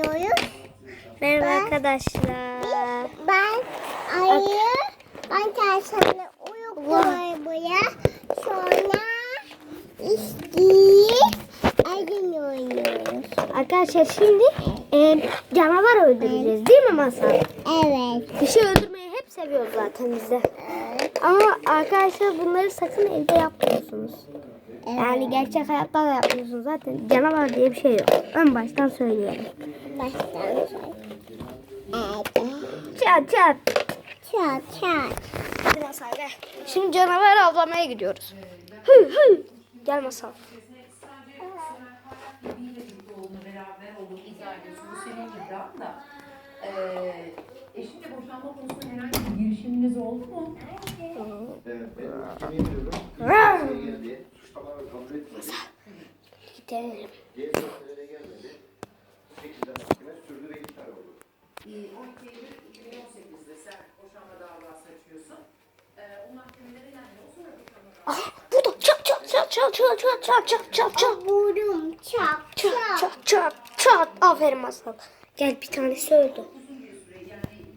oynuyoruz. Merhaba Ben- arkadaşlar. Ben ayı, ben tersane uyuyorum buraya. Sonra isteği ayın oynuyoruz. Arkadaşlar şimdi e, canavar öldüreceğiz değil mi Masal? Evet. Bir şey öldürmeyi hep seviyoruz zaten biz de. Ama arkadaşlar bunları sakın evde yapmıyorsunuz. Yani gerçek hayatta da yapmıyorsunuz zaten. Canavar diye bir şey yok. Ön baştan söyleyelim. Baştan söyle. Evet. Çat çat. Çat çat. Hadi Masal gel. Şimdi canavar avlamaya gidiyoruz. Hı hı. Gel Masal. oğluna beraber olduğunu iddia ediyorsun. Bu senin iddian da. Ee, eşinle boşanma konusunda herhangi bir girişiminiz oldu mu? Gidelim. 12 Eylül 2018'de sen boşanma davası açıyorsun. Ee, o mahkemelere yani o sonra boşanma davası Ah burada çat çat çat çat çat çat çat çat çat çat. Vurum Çat çat. çat çat çat. Aferin Masal. Gel bir tanesi öldü.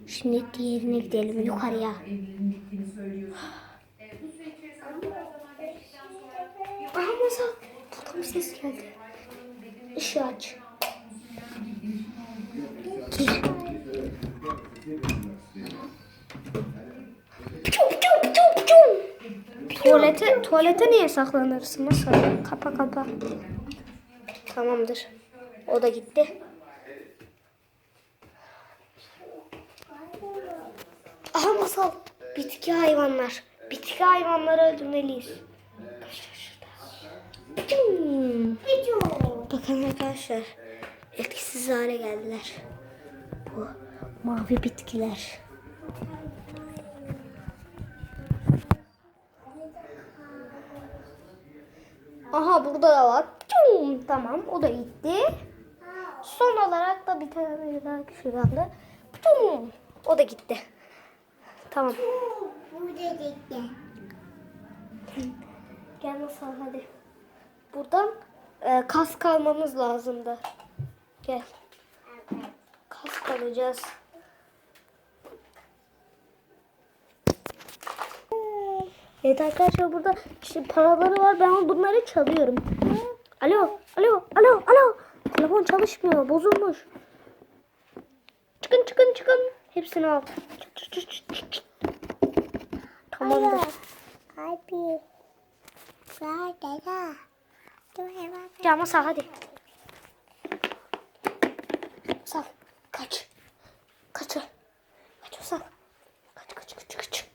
Şimdi diğerine gidelim yukarıya. evliliğin bittiğini söylüyorsun. Ee, bu süre içerisinde biraz zaman geçtikten sonra Aha Masal. Bir ses geldi. Işığı aç. Tuvalete, tuvalete niye saklanırsın Masal? Kapa kapa. Tamamdır. O da gitti. Aha masal. Bitki hayvanlar. Bitki hayvanları öldürmeliyiz. Hmm. Bakın arkadaşlar. Etkisiz hale geldiler. Bu mavi bitkiler. Aha burada da var. Tamam o da gitti. Son olarak da bir tane daha. Tüm, O da gitti. Tamam. Bu dedikte. Gel masal hadi. Buradan e, kask almamız lazımdı. Gel. Kask alacağız. Evet arkadaşlar burada işte paraları var. Ben bunları çalıyorum. Alo, alo, alo, alo. Telefon çalışmıyor. Bozulmuş. Çıkın, çıkın, çıkın. Hepsini al. Çık, çık, çık, çık. Tamamdır. Abi. Var dada. Ya Masal hadi. Masal kaç. Kaç. Kaç Masal. Kaç kaç kaç kaç.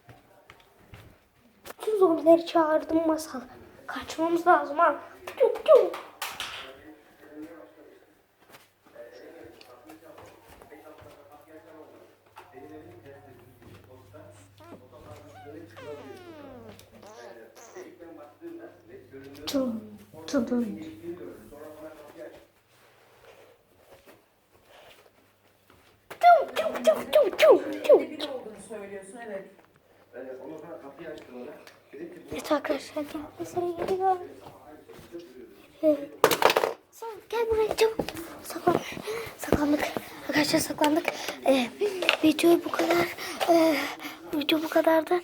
Bütün zombileri çağırdım Masal. Kaçmamız lazım ha. Piu, piu. Tum, tutun. Tüm tüm tüm tüm tüm tüm. Evet arkadaşlar gel mesela geliyor. Sen gel buraya çabuk. Saklan. Saklandık. Arkadaşlar saklandık. Ee, videoyu bu kadar. Ee, video bu kadardı.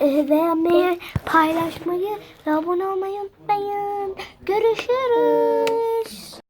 Ee, beğenmeyi, paylaşmayı ve abone olmayı unutmayın. Görüşürüz.